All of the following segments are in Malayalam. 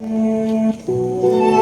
Música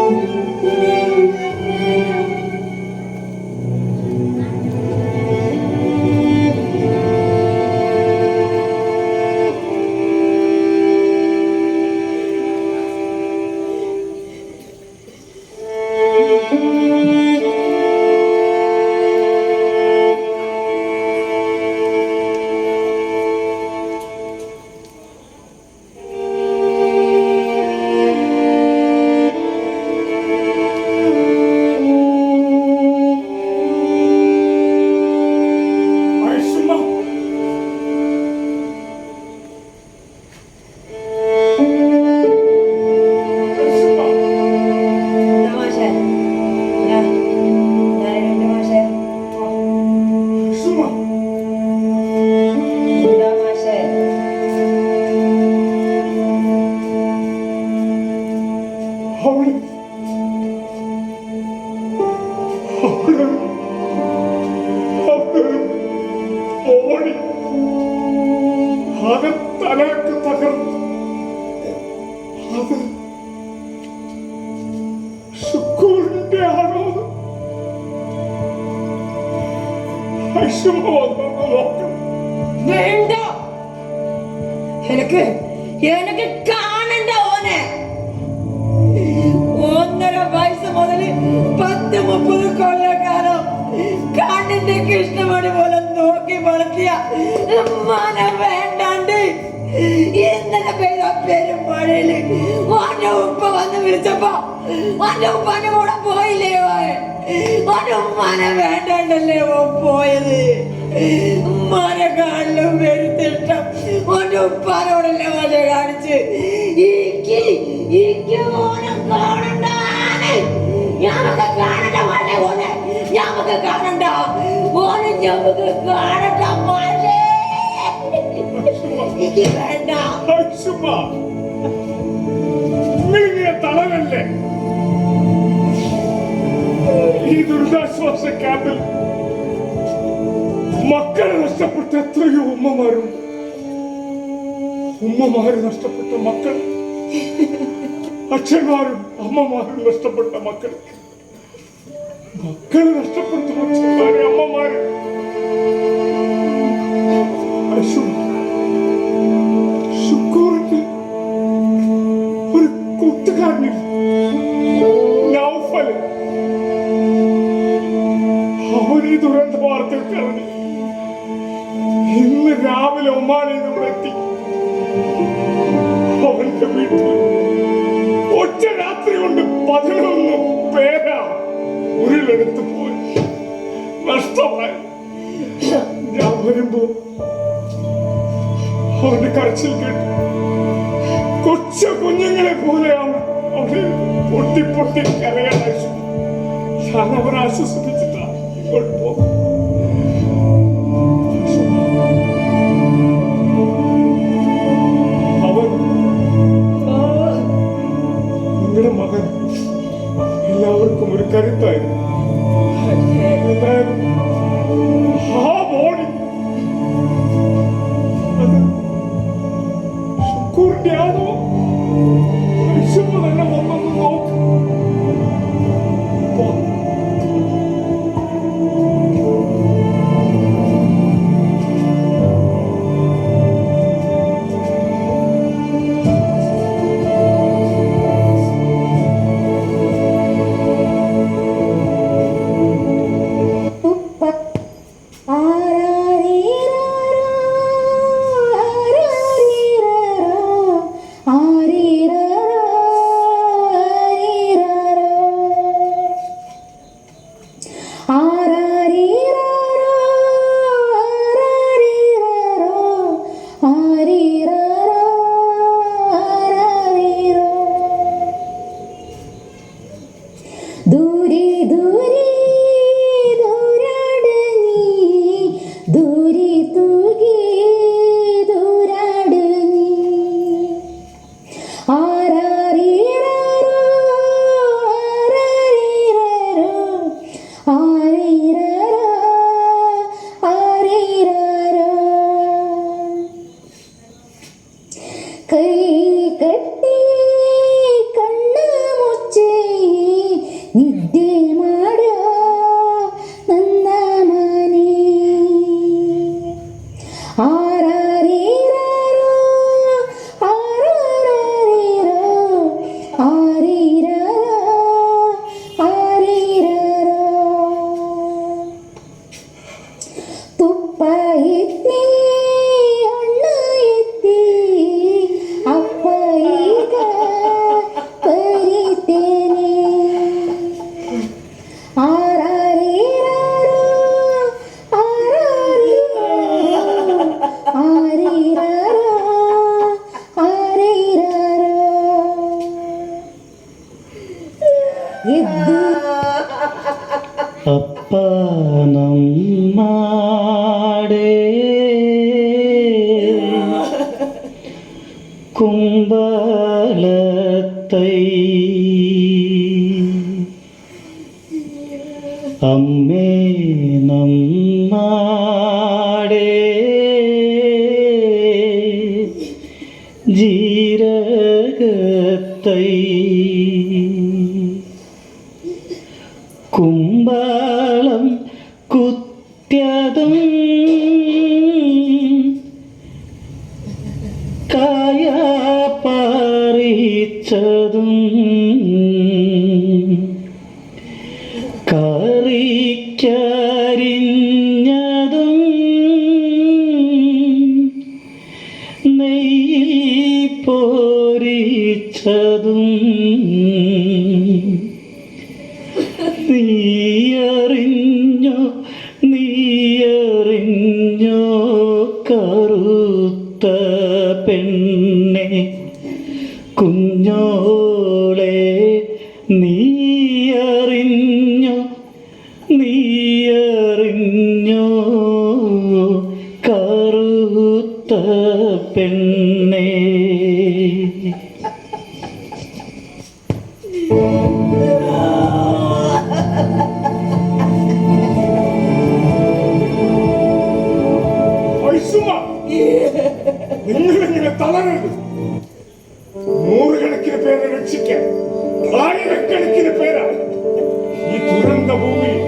വേണ്ട. എനിക്ക് എനിക്ക് കാണണ്ട ഓനെ. ഒന്നര വയസ്സ് മുതൽ പത്ത് മുപ്പത് കൊല്ലക്കാലം കണ്ണിന്റെ കൃഷ്ണമണി പോലെ നോക്കി വളർത്തിയ മന വേണ്ടാണ്ട്. ഇന്നലെ പെയ്ത പെരുമഴയിൽ ഓന്റെ ഉപ്പ വന്ന് വിളിച്ചപ്പോ ഓന്റെ ഉപ്പാന്റെ കൂടെ പോയില്ലേ ഓൻ ഓന്റെ ഉമ്മാനെ വേണ്ടാണ്ടല്ലേ ഓൻ പോയത് ഉമ്മാനെ കാണിലും വരുത്തിഷ്ടം ഓന്റെ ഉപ്പാനോടല്ലേ ഓനെ കാണിച്ച് ഈക്ക് ഈക്ക് ഓനെ കാണണ്ടാണ് ഞമ്മക്ക് കാണണ്ട മോനെ ഓനെ ഞമ്മക്ക് കാണണ്ട ഓനെ ഞമ്മക്ക് കാണണ്ട മോനെ എനിക്ക് വേണ്ട ഐശ്വര്യ നിങ്ങളിങ്ങനെ തളരല്ലേ ഈ ദുരിതാശ്വാസ ക്യാമ്പിൽ മക്കളെ നഷ്ടപ്പെട്ട എത്രയോ ഉമ്മമാരും. ഉമ്മമാര് നഷ്ടപ്പെട്ട മക്കൾ. അച്ഛന്മാരും അമ്മമാരും നഷ്ടപ്പെട്ട മക്കൾ. മക്കളെ നഷ്ടപ്പെട്ട അച്ഛന്മാര്. പൊട്ടി കരയാൻ ഞാൻ അവരെ ആശ്വസിപ്പിച്ചിട്ടാ ഇങ്ങോട്ട് പോകും നിങ്ങളുടെ മകൻ എല്ലാവർക്കും ഒരു കരുത്തായിരുന്നു. பலத்தை அம் കറിക്കരിഞ്ഞതും നെയ്യിൽ പോരിച്ചതും ഐസുമ നിങ്ങളിങ്ങനെ തളരരുത് നൂറുകണക്കിന് പേരെ രക്ഷിക്കാൻ ആയിരക്കണക്കിന് പേരാണ് ഈ ദുരന്ത ഭൂമിയിൽ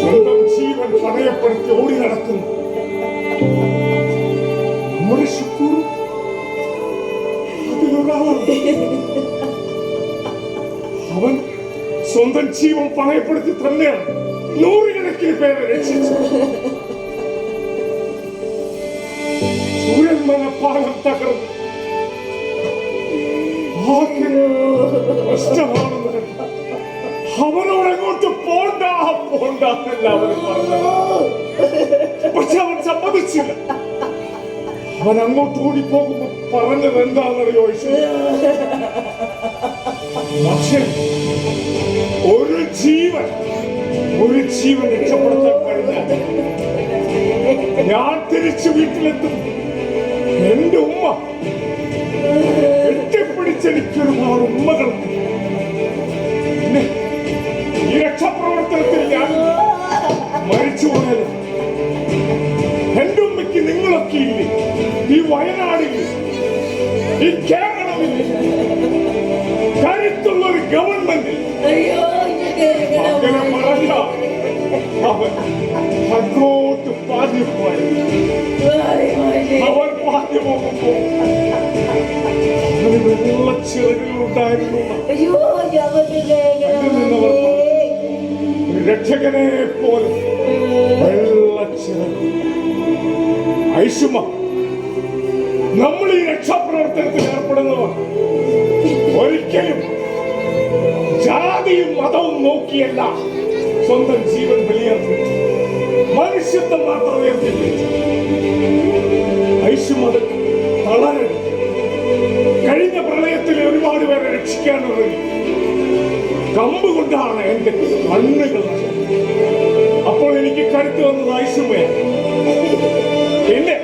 സ്വന്തം ജീവൻ പണയപ്പെടുത്തി ഓടി നടക്കുന്നു സ്വന്തം ജീവൻ പണയപ്പെടുത്തി തന്നെയാണ്. നൂറുകണക്കിന് പേരെ രക്ഷിച്ചത്. സൂര്യന്മന പാലം തകർന്നു. ആകെ നഷ്ടമാണെന്ന് കണ്ട്. അവനോട് അങ്ങോട്ട് പോണ്ട പക്ഷെ അവൻ സമ്മതിച്ചില്ല. അവൻ അങ്ങോട്ട് ഓടി പോകുമ്പോ പറഞ്ഞത് എന്താണെന്നറിയോ? പക്ഷേ ഒരു ജീവൻ ഒരു ജീവൻ രക്ഷപ്പെടുത്താൻ കഴിഞ്ഞ ഞാൻ തിരിച്ചു വീട്ടിലെത്തും. എന്റെ ഉമ്മ എട്ടിപ്പിടിച്ചെനിക്കൊരു ഉമ്മകൾ ഈ രക്ഷാപ്രവർത്തനത്തിൽ ഞാൻ മരിച്ചു പോയത് എന്റെ ഉമ്മയ്ക്ക് നിങ്ങളൊക്കെ ഇല്ലേ? ഈ വയനാടിൽ ഈ കേരളമില്ലേ കരുത്തുള്ള ഒരു ഗവൺമെന്റ് അയ്യോ ഇങ്ങനെ അങ്ങനെ പറഞ്ഞ അവൻ അങ്ങോട്ട് പാഞ്ഞു പോയി അവൻ പാഞ്ഞു പോകുമ്പോൾ ഒരു രക്ഷകനെ പോലെ വെള്ളച്ചിറക് ഐഷുമ നമ്മൾ ഈ രക്ഷാപ്രവർത്തനത്തിൽ ഏർപ്പെടുന്നവർ ഒരിക്കലും ജാതിയും മതവും നോക്കിയല്ല. സ്വന്തം ജീവൻ ബലിയർപ്പിച്ചു. മനുഷ്യത്വം മാത്രം ഉയർത്തിപ്പിടിച്ചു തളരൻ തളരരുത് കഴിഞ്ഞ പ്രളയത്തിൽ ഒരുപാട് പേരെ രക്ഷിക്കാനുള്ളത് കമ്പ് കൊണ്ടാണ് എന്റെ കണ്ണുകൾ അപ്പോൾ എനിക്ക് കരുത്ത് വന്നത് ഐഷുമയാണ് പിന്നെ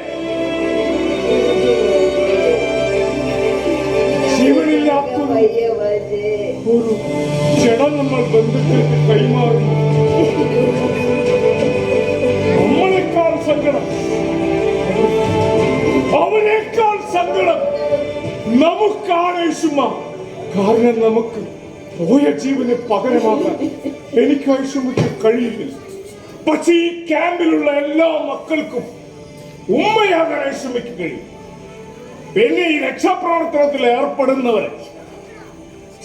സങ്കടം. സങ്കടം കാരണം നമുക്ക് പോയ ജീവന് പകരമാകാൻ എനിക്ക് ഐഷുമ്മയ്ക്ക് കഴിയില്ല. പക്ഷേ ഈ ക്യാമ്പിലുള്ള എല്ലാ മക്കൾക്കും ഉമ്മയാകാൻ ഐഷുമ്മയ്ക്ക് കഴിയും. പിന്നെ ഈ രക്ഷാപ്രവർത്തനത്തിൽ ഏർപ്പെടുന്നവരെ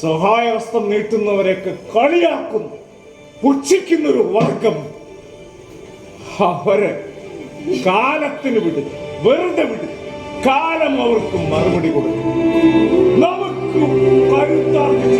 സഹായഹസ്തം നീട്ടുന്നവരെയൊക്കെ കളിയാക്കുന്നു. പുച്ഛിക്കുന്നൊരു വർഗം. അവരെ കാലത്തിന് വിടുക വെറുതെ വിടുക കാലം അവർക്ക് മറുപടി കൊടുക്കും. നമുക്ക് കരുത്താർജിച്ച്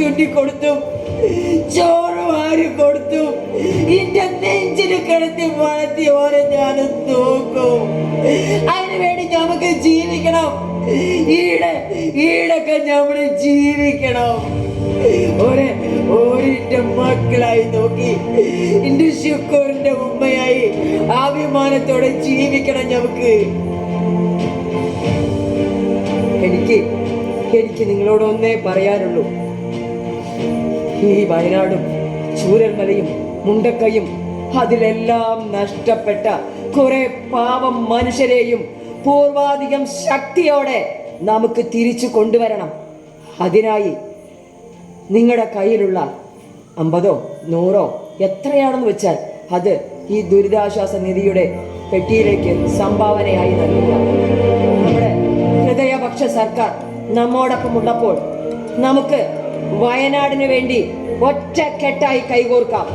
തുന്നി കൊടുത്തു ചോറ് വാരി കൊടുത്തു. ഇന്റെ നെഞ്ചിന് കിടത്തി വളർത്തി ഓരോ ഞാൻ നോക്കും അതിനു വേണ്ടി നമുക്ക് ജീവിക്കണം. ഈടെ ഈടൊക്കെ നമ്മൾ ജീവിക്കണം. മക്കളായി നോക്കി. എന്റെ ശുക്കൂറിന്റെ ഉമ്മയായി അഭിമാനത്തോടെ ജീവിക്കണം നമുക്ക്. എനിക്ക് എനിക്ക് നിങ്ങളോട് ഒന്നേ പറയാനുള്ളൂ. ഈ വയനാടും ചൂരൽമലയും മുണ്ടക്കയും അതിലെല്ലാം നഷ്ടപ്പെട്ട കുറെ പാവം മനുഷ്യരെയും പൂർവാധികം ശക്തിയോടെ നമുക്ക് തിരിച്ചു കൊണ്ടുവരണം. അതിനായി നിങ്ങളുടെ കയ്യിലുള്ള അമ്പതോ നൂറോ എത്രയാണെന്ന് വെച്ചാൽ അത് ഈ ദുരിതാശ്വാസ നിധിയുടെ പെട്ടിയിലേക്ക് സംഭാവനയായി നൽകുക. നമ്മുടെ ഹൃദയപക്ഷ സർക്കാർ നമ്മോടൊപ്പം ഉള്ളപ്പോൾ നമുക്ക് വയനാടിന് വേണ്ടി ഒറ്റക്കെട്ടായി കൈകോർക്കാം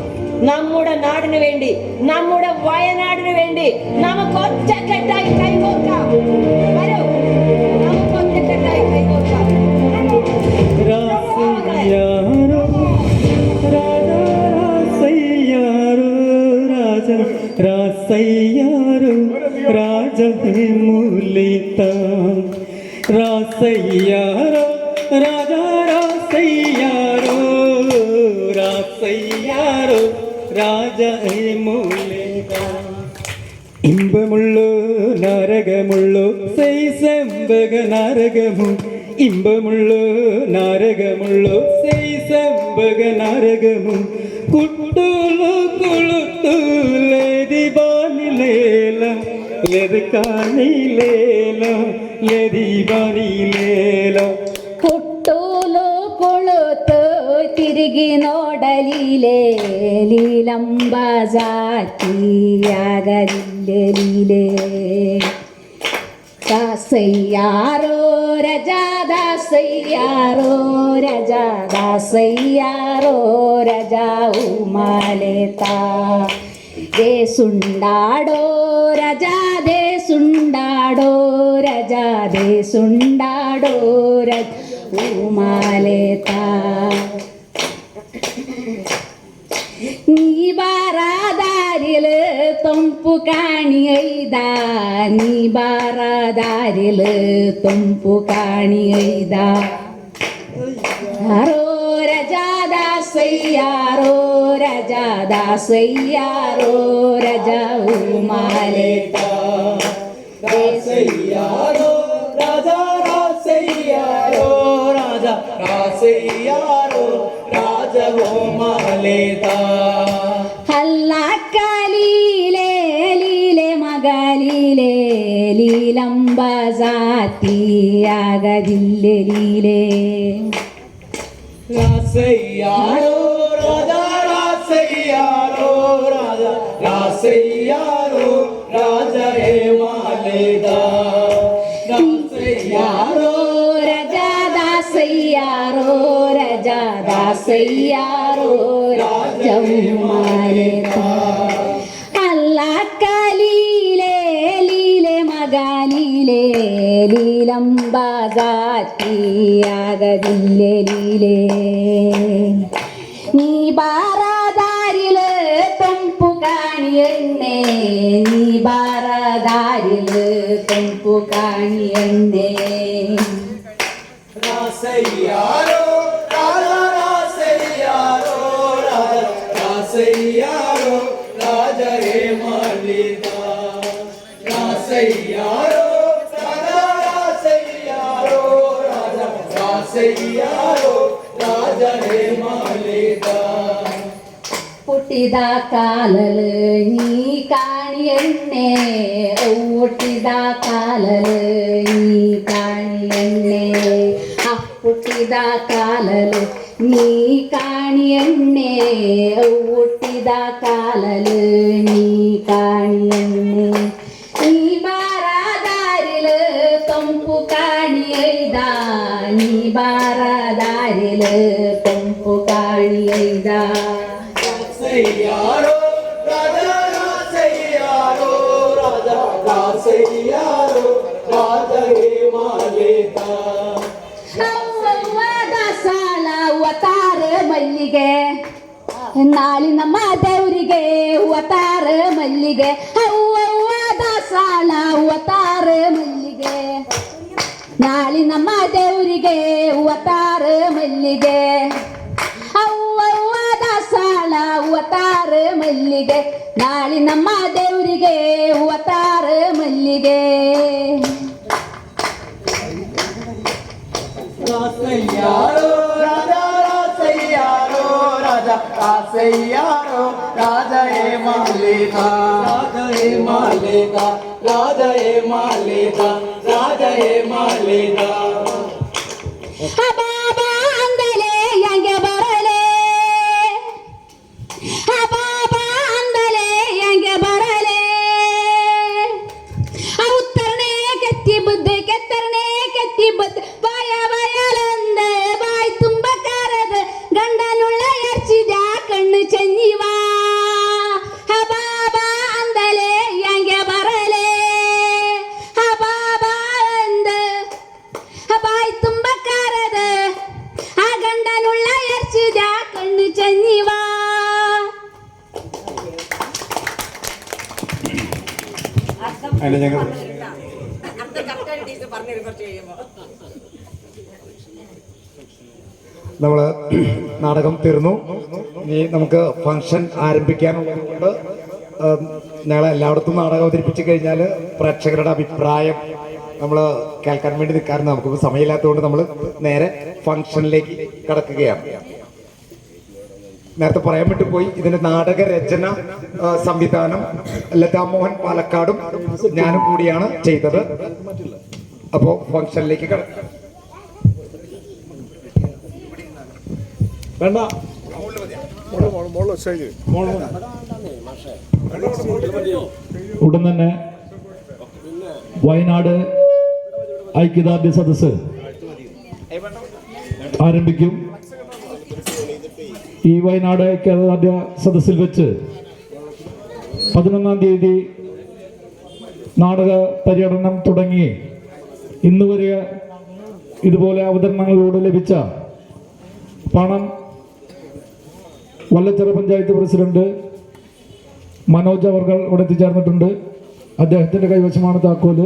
നമ്മുടെ നാടിന് വേണ്ടി നമ്മുടെ വയനാടിന് വേണ്ടി നമുക്ക് ഒറ്റക്കെട്ടായി കൈകോർക്കാം വരൂ നമുക്ക് ഒറ്റക്കെട്ടായി കൈകോർക്കാം രാസയ്യാരോ രാജാ രാസയ്യാരോ രാജ രാസയ്യാരോ ഇമ്പമുള്ളോ നരകമുള്ളു. സൈസംബക നരകമു ഇമ്പമുള്ളു നരകമുള്ളു. സൈസംബക നരകമു കുട്ടുളു കുളുത്തു ലേതി ബാനിലേല ലെത് കാണിലേല ലെതി ബാനിലേല ഒഴുകി നോടലിലെ ലീലംബ ചാറ്റിയാകലിലെ ദാസയ്യാരോ രജാ ദാസയ്യാരോ രജാ ദാസയ്യാരോ രജാ ഉമാലേതാ ദേശുണ്ടാടോ രജാ ദേശുണ്ടാടോ രജാ ദേശുണ്ടാടോ രജ ഉമാലേതാ ನೀ ಬಾರದಾರಿಲು ತಂಪು ಕಾಣಿ ಐದ ನೀ ಬಾರದಾರಿಲು ತಂಪು ಕಾಣಿ ಐದ ಯಾರೋ ರಜಾದ ಸೈಯಾರೋ ರಜಾದ ಸೈಯಾರೋ ರಜಾ ಉಮಾಲೆ ಸೈಯಾರೋ ರಾಜಾ ಸೈಯಾರೋ ರಾಜಾ ಸೈಯಾರೋ രാജവോ മലേതാ ഹല്ലാക്കലീലേ ലീലേ മകലീലേ ലീലംബ സാത്തിയാകതില്ലേ ലീലേ രാസയ്യാരോ രാജാ രാസയ്യാരോ രാജാ രാസയ്യാരോ രാജ പാറയിലേ നീ പാറദാരിലെത്തുമ്പു കാണിയെന്നേ നീ പാറദാരിലെത്തുമ്പു കാണിയെന്നേ യാരോ ಹುಟ್ಟಿದ ಕಾಲಲು ನೀ ಕಾಣಿ ಎಣ್ಣೆ ಹುಟ್ಟಿದ ಕಾಲಲು ನೀ ಕಾಣಿ ಎಣ್ಣೆ ಆ ಹುಟ್ಟಿದ ಕಾಲಲು ನೀ ಕಾಣಿ ಎಣ್ಣೆ ಹುಟ್ಟಿದ ಕಾಲಲು ನೀ ಕಾಣಿ ಎಣ್ಣೆ ನೀ ಬಾರದ ಎಯ್ದ ನೀ ಬಾರದಾರಿಲು ಕೊಂಪು ಕಾಣಿ ಮಾಲೇತಾ. ಸಾಲ ಮಲ್ಲಿಗೆ ನಾಳಿನ ಮಾದೇವರಿಗೆ ಅವತಾರ ಮಲ್ಲಿಗೆ ಅವ್ವದ ಸಾಲ ಅವತಾರ ಮಲ್ಲಿಗೆ ನಾಳಿನ ಮಾದೇವರಿಗೆ ಅವತಾರ ಮಲ್ಲಿಗೆ. ಸಾಲ ಅವತಾರ ಮಲ್ಲಿಗೆ ನಾಳಿ ನಮ್ಮ ದೇವರಿಗೆ ಅವತಾರ ಮಲ್ಲಿಗೆ ರಾಸಯ್ಯಾರೋ ರಾಜ ರಾಸಯ್ಯಾರೋ ರಾಜ ರಾಸಯ್ಯಾರೋ ರಾಜ ಹೇಮಾಲೇತ ರಾಜ ಹೇಮಾಲೇತ നമ്മൾ നാടകം തീർന്നു. ഇനി നമുക്ക് ഫംഗ്ഷൻ ആരംഭിക്കാനുള്ളതുകൊണ്ട് ഞങ്ങൾ എല്ലായിടത്തും നാടകം അവതരിപ്പിച്ചു കഴിഞ്ഞാൽ പ്രേക്ഷകരുടെ അഭിപ്രായം നമ്മൾ കേൾക്കാൻ വേണ്ടി നിൽക്കാറുണ്ട്. നമുക്കിപ്പോൾ സമയമില്ലാത്തതുകൊണ്ട് നമ്മൾ നേരെ ഫംഗ്ഷനിലേക്ക് കടക്കുകയാണ്. നേരത്തെ പറയാൻ വിട്ടു പോയി ഇതിന്റെ നാടക രചന സംവിധാനം സംവിധാനം ലതാമോഹൻ പാലക്കാടും ഞാനും കൂടിയാണ് ചെയ്തത്. അപ്പോൾ ഫംഗ്ഷനിലേക്ക് കടക്കാം. വേണ്ട. ഉടൻ തന്നെ വയനാട് ഐക്യദാർഢ്യ സദസ്സ് ആരംഭിക്കും. ഈ വയനാട് ഐക്യദാർഢ്യ സദസ്സിൽ വെച്ച് പതിനൊന്നാം തീയതി നാടക പര്യടനം തുടങ്ങി. ഇന്നുവരെ ഇതുപോലെ അവതരണങ്ങളോട് ലഭിച്ച പണം വല്ലച്ചിറ പഞ്ചായത്ത് പ്രസിഡന്റ് മനോജ് അവർകൾ ഇവിടെ എത്തിച്ചേർന്നിട്ടുണ്ട്. അദ്ദേഹത്തിന്റെ കൈവശമാണ് താക്കോൽ.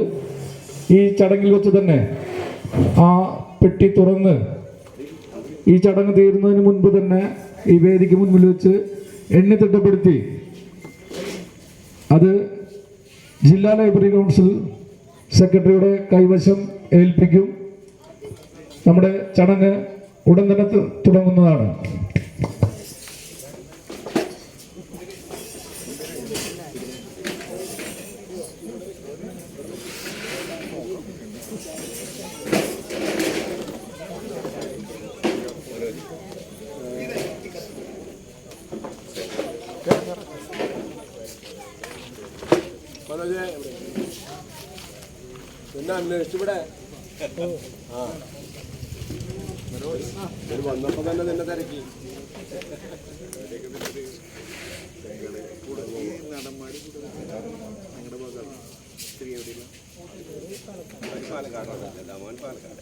ഈ ചടങ്ങിൽ വെച്ച് തന്നെ ആ പെട്ടി തുറന്ന് ഈ ചടങ്ങ് തീരുന്നതിന് മുൻപ് തന്നെ ഈ വേദിക്ക് മുൻപിൽ വെച്ച് എണ്ണി തിട്ടപ്പെടുത്തി അത് ജില്ലാ ലൈബ്രറി കൗൺസിൽ സെക്രട്ടറിയുടെ കൈവശം ഏൽപ്പിക്കും. നമ്മുടെ ചടങ്ങ് ഉടൻ തന്നെ തുടങ്ങുന്നതാണ്. ഇവിടെ. ആ. വന്നപ്പോ തന്നെ നിന്നെ തിരക്കി. നടന്മാര് ഞങ്ങളുടെ ഭാഗമാണ് സ്ത്രീ എവിടെയില്ല പാലക്കാടാണ് പാലക്കാട്.